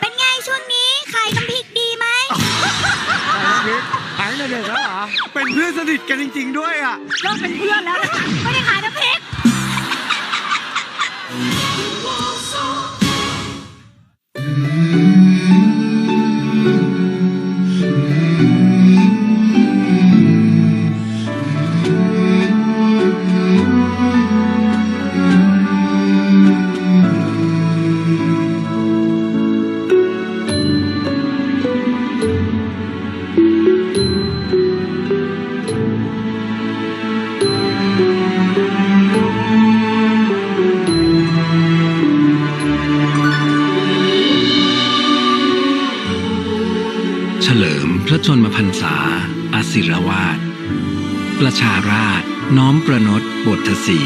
เป็นไงช่วงนี้ขายน้ำพริกดีไหมหายเลยเด็กแล้วเหรอเป็นเพื่อนสนิทกันจริง ๆ ด้วยอะ เลิกเป็นเพื่อนแล้วนะคะไม่ได้ขาย ชนมพรรษาอาศิรวาสประชาราชน้อมประนตบทสี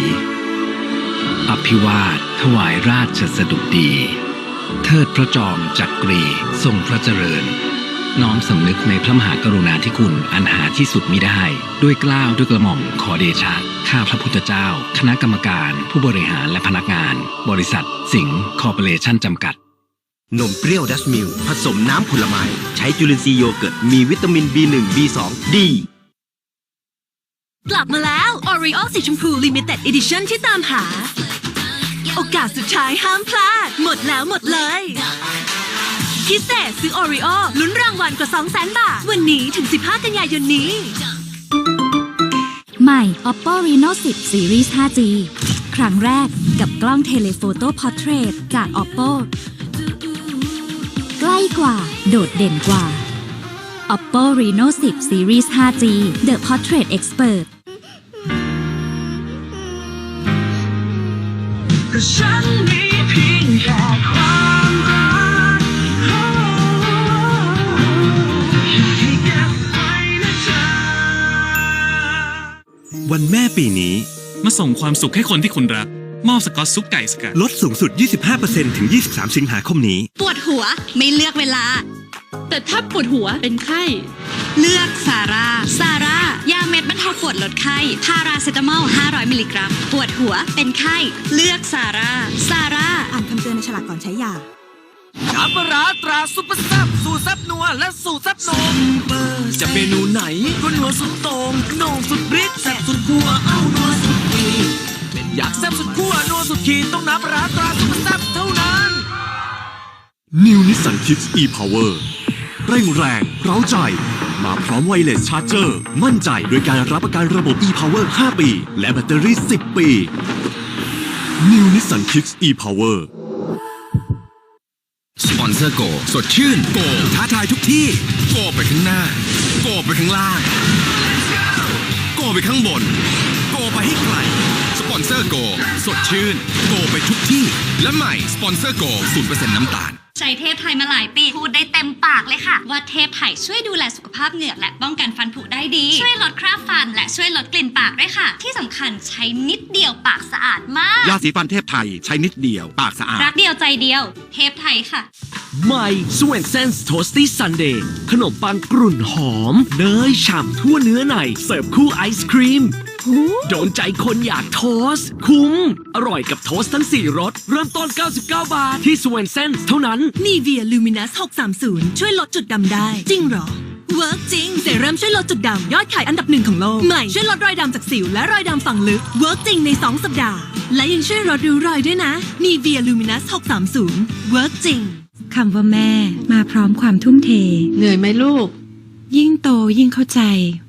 อภิวาทถวายราชสดุดี เทิดพระจอมจักรีทรงพระเจริญ น้อมสำนึกในพระมหากรุณาธิคุณอันหาที่สุดมิได้ ด้วยกล้าวด้วยกระหม่อมขอเดชะ ข้าพระพุทธเจ้า คณะกรรมการ ผู้บริหารและพนักงาน บริษัท สิงห์คอร์ปอเรชั่นจำกัด นมเปรี้ยวดัชมิลผสมน้ำผลไม้ใช้จุลินทรีย์โยเกิร์ต มีวิตามิน B1 B2 ดี กลับมาแล้ว Oreo สีชมพู Limited Edition ที่ตามหา โอกาสสุดท้ายห้ามพลาด หมดแล้วหมดเลย พิเศษซื้อ Oreo ลุ้นรางวัลกว่า 200,000 บาท วันนี้ถึง 15 กันยายนนี้ ใหม่ Oppo Reno 10 Series 5G ครั้งแรกกับกล้องเทเลโฟโต้พอร์เทรตจาก Oppo ใก ล้กว่า โดดเด่นกว่า Oppo Reno 10 Series 5G The Portrait Expert ฉันมีเพียงแค่ความรักให้เก็บไว้นะเธอ วันแม่ปีนี้ มาส่งความสุขให้คนที่คุณรัก มอบสกอตซุปไก่สกัด ลดสูงสุด 25%ถึง 23 สิงหาคมนี้ปวด หัวไม่เลือกเวลา แต่ถ้าปวดหัวเป็นไข้ เลือกซาร่าซาร่ายาเม็ดบรรเทาปวดลดไข้พาราเซตามอล 500 มิลลิกรัม ปวดหัวเป็นไข้ เลือกซาร่าซาร่าอ่านคำเตือนในฉลากก่อนใช้ยาน้ำปลาร้าตราซุปเปอร์ซับสูตรซับนัวและสูตรซับนมจะเมนูไหนก็นัวสุดโต่งโหน่งสุดฤทธิ์แซ่บสุดขั้วเอ้านัวสุดขีดเป็นอยากแซ่บสุดขั้วนัวสุดขีดต้องน้ำปลาร้าตราซุปเปอร์ซับเท่านั้น New Nissan Kicks e-Power เร่งแรงเร้าใจ มาพร้อมไวเลสชาร์จเจอร์ มั่นใจโดยการรับประกันระบบ e-Power 5 ปี และแบตเตอรี่ 10 ปี New Nissan Kicks e-Power สปอนเซอร์โก สดชื่น โก ท้าทายทุกที่ โกไปข้างหน้า โกไปข้างล่าง โกไปข้างบน โกไปให้ไกลสปอนเซอร์โก สดชื่น โกไปทุกที่ และใหม่สปอนเซอร์โก0%น้ำตาล ใช้เทพไทยมาหลายปี พูดได้เต็มปากเลยค่ะ ว่าเทพไทยช่วยดูแลสุขภาพเหงือกและป้องกันฟันผุได้ดี ช่วยลดคราบฟัน และช่วยลดกลิ่นปากด้วยค่ะ ที่สำคัญใช้นิดเดียวปากสะอาดมาก ยาสีฟันเทพไทยใช้นิดเดียวปากสะอาด รักเดียวใจเดียว เทพไทยค่ะใหม่ s w e n s e n s Toasty Sunday ขนมปังกรุ่นหอมเนยฉ่ำทั่วเนื้อในเสิร์ฟคู่ไอศครีม โดนใจคนอยากโทสต์คุ้ม อร่อยกับโทสต์ทั้ง 4รสเริ่มต้น 99 บาท ที่ s w e n s e n s เท่านั้นนีเวียลูมินัส630 ช่วยลดจุดดำได้ จริงเหรอ เวิร์กจริงเซรั่มช่วยลดจุดดำยอดขายอันดับหนึ่งของโลก ใหม่ช่วยลดรอยดำจากสิวและรอยดำฝังลึกเวิร์กจริงใน 2 สัปดาห์ และยังช่วยลดริ้วรอยด้วยนะนีเวียลูมินัส630เวิร์กจริงคำว่าแม่มาพร้อมความทุ่มเท เหนื่อยไหมลูก ยิ่งโตยิ่งเข้าใจ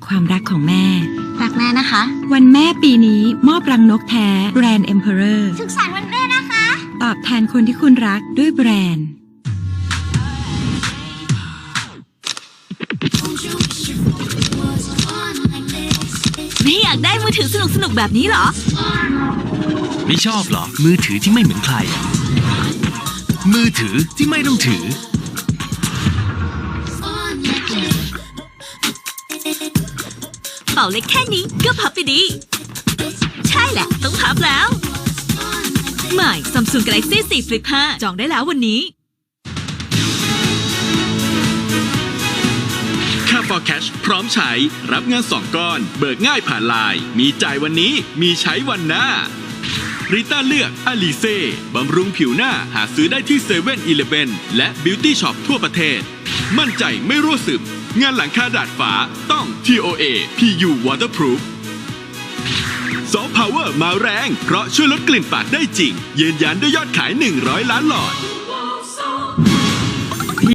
ความรักของแม่รั กแม่นะคะ วันแม่ปีนี้มอบรังนกแท้แบรนด์ Emperor สุขสันต์วันแม่นะคะ ตอบแทนคนที่คุณรักด้วยแบรนด์ ไม่อยากได้มือถือสนุกสนุกๆแบบนี้เหรอ ไม่ชอบเหรอ มือถือที่ไม่เหมือนใคร มือถือที่ไม่ต้องถือเป่าเล็กแค่นี้ก็พับไปดี ใช่แหละ ต้องพับแล้ว ใหม่ Samsung Galaxy 4 Flip 5 จองได้แล้ววันนี้ ค่า for cash พร้อมใช้รับเงิน2ก้อน เบิกง่ายผ่านไลน์มีจ่ายวันนี้มีใช้วันหน้าริต้าเลือกอลีเซ่บำรุงผิวหน้าหาซื้อได้ที่เซเว่นอีเลฟเว่นและบิวตี้ช็อปทั่วประเทศ มั่นใจไม่รั่วซึม งานหลังคาดาดฟ้าต้อง TOA PU Waterproof ซอฟต์พาวเวอร์มาแรง เพราะช่วยลดกลิ่นปากได้จริง ยืนยันด้วยยอดขาย 100 ล้านหลอด